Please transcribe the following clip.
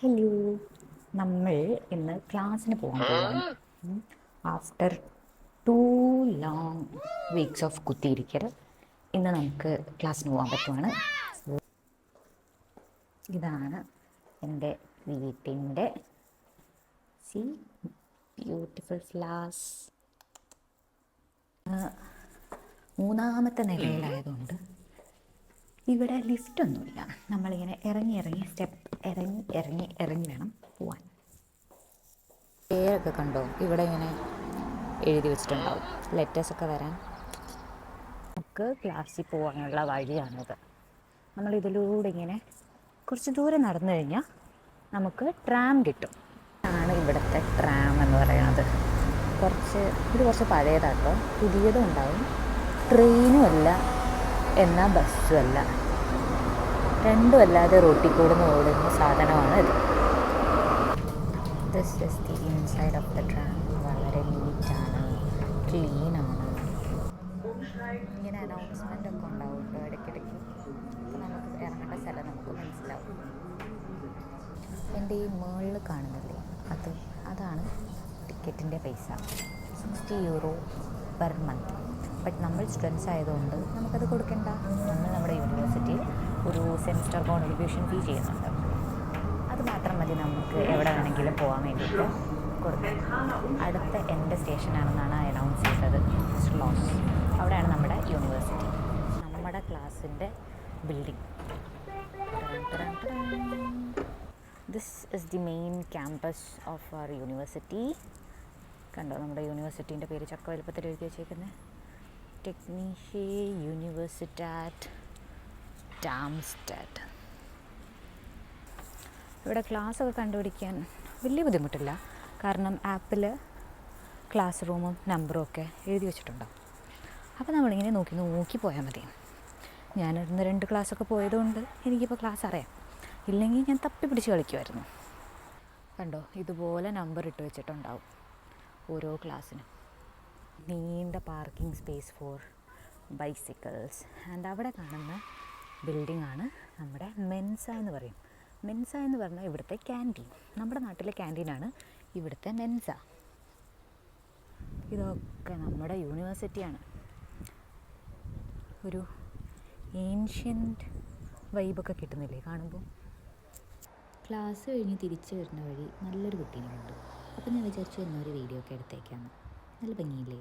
Hello നമ്മൾ ഇന്ന് ക്ലാസ്സിന് പോകാൻ പോവാണ്. After two long weeks off കുത്തിയിരിക്കൽ ഇന്ന് നമുക്ക് ക്ലാസ്സിന് പോകാൻ പറ്റുവാണ്. ഇതാണ് എന്റെ വീട്ടിന്റെ സി ബ്യൂട്ടിഫുൾ ഫ്ലാസ് മൂന്നാമത്തെ നിലയിലായതുകൊണ്ട് ഇവിടെ ലിഫ്റ്റൊന്നുമില്ല നമ്മളിങ്ങനെ ഇറങ്ങി ഇറങ്ങി സ്റ്റെപ്പ് ഇറങ്ങി ഇറങ്ങി ഇറങ്ങി വേണം പോവാൻ. പേരൊക്കെ കണ്ടോ? ഇവിടെ ഇങ്ങനെ എഴുതി വെച്ചിട്ടുണ്ടാവും. ലെറ്റേഴ്സൊക്കെ വരാൻ നമുക്ക് ക്ലാസ്സിൽ പോകാനുള്ള വഴിയാണിത്. നമ്മളിതിലൂടെ ഇങ്ങനെ കുറച്ച് ദൂരം നടന്നു കഴിഞ്ഞാൽ നമുക്ക് ട്രാം കിട്ടും. ആണ് ഇവിടുത്തെ ട്രാം എന്ന് പറയുന്നത്. കുറച്ച് ഇത് കുറച്ച് പഴയതാട്ടോ. പുതിയതും ഉണ്ടാവും. ട്രെയിനും അല്ല. എന്നാൽ ബസ്സുമല്ല. രണ്ടും അല്ലാതെ റോട്ടിൽ കൂടുന്ന ഓടുന്ന സാധനമാണ് ഇത്. ഇൻസൈഡ് ഓഫ് ദ ട്രാം വളരെ നീറ്റാണ്. ക്ലീനാണ്. ഇങ്ങനെ അനൗൺസ്മെന്റ് ഒക്കെ ഉണ്ടാവും. കേട്ടോ ഇടയ്ക്കിടയ്ക്ക് അപ്പോൾ നമുക്ക് ഇറങ്ങേണ്ട സ്ഥലം നമുക്ക് മനസ്സിലാവും. എന്റെ ഈ മേളിൽ കാണുന്നില്ലേ? അത് അതാണ് ടിക്കറ്റിന്റെ പൈസ. Sixty euro per month but നമ്മൾ സ്റ്റുഡൻസ് ആയതുകൊണ്ട് നമുക്കത് കൊടുക്കണ്ട. നമ്മൾ നമ്മുടെ യൂണിവേഴ്സിറ്റിയിൽ ഒരു സെമിസ്റ്റർ കോൺട്രിബ്യൂഷൻ ഫീ ചെയ്യുന്നുണ്ട്. അത് മാത്രം മതി നമുക്ക് എവിടെ വേണമെങ്കിലും പോകാൻ വേണ്ടിയിട്ട് കൊടുക്കും അടുത്ത എന്റെ സ്റ്റേഷനാണെന്നാണ് അനൗൺസ് ചെയ്തത് സ്ലോസ് അവിടെയാണ് നമ്മുടെ യൂണിവേഴ്സിറ്റി നമ്മുടെ ക്ലാസ്സിന്റെ building this is the main campus of our university കണ്ടോ? നമ്മുടെ യൂണിവേഴ്സിറ്റീന്റെ പേര് ചക്ക വലുപ്പത്തിൽ എഴുതി വെച്ചേക്കുന്നത് ടെക്നീഷ്യ യൂണിവേഴ്സിറ്റാറ്റ് ഡാംസ്റ്റാറ്റ് ഇവിടെ ക്ലാസ്സൊക്കെ കണ്ടുപിടിക്കാൻ വലിയ ബുദ്ധിമുട്ടില്ല. കാരണം ആപ്പിൽ ക്ലാസ് റൂമും നമ്പറും ഒക്കെ എഴുതി വെച്ചിട്ടുണ്ടാവും. അപ്പോൾ നമ്മളിങ്ങനെ നോക്കി നോക്കി പോയാൽ മതി. ഞാൻ ഇന്ന് രണ്ട് ക്ലാസ്സൊക്കെ പോയതുകൊണ്ട് എനിക്കിപ്പോൾ ക്ലാസ് അറിയാം. ഇല്ലെങ്കിൽ ഞാൻ തപ്പി പിടിച്ച് കളിക്കുമായിരുന്നു കണ്ടോ? ഇതുപോലെ നമ്പർ ഇട്ട് വെച്ചിട്ടുണ്ടാവും. ഓരോ ക്ലാസ്സിനും നീണ്ട parking space for bicycles and അവിടെ കാണുന്ന ബിൽഡിംഗ് ആണ് നമ്മുടെ മെൻസ എന്ന് പറയും. മെൻസ എന്ന് പറഞ്ഞാൽ ഇവിടുത്തെ ക്യാന്റീൻ നമ്മുടെ നാട്ടിലെ ക്യാന്റീനാണ് ഇവിടുത്തെ മെൻസ. ഇതൊക്കെ നമ്മുടെ യൂണിവേഴ്സിറ്റിയാണ് ഒരു ഏൻഷ്യന്റ് വൈബൊക്കെ കിട്ടുന്നില്ലേ കാണുമ്പോൾ ക്ലാസ് കഴിഞ്ഞ് തിരിച്ചു വരുന്ന വഴി നല്ലൊരു കുട്ടീനെ കണ്ടു. അപ്പം ഞാൻ വിചാരിച്ചു എന്നൊരു വീഡിയോ ഒക്കെ എടുത്തേക്കാന്ന്. നല്ല ഭംഗിയില്ലേ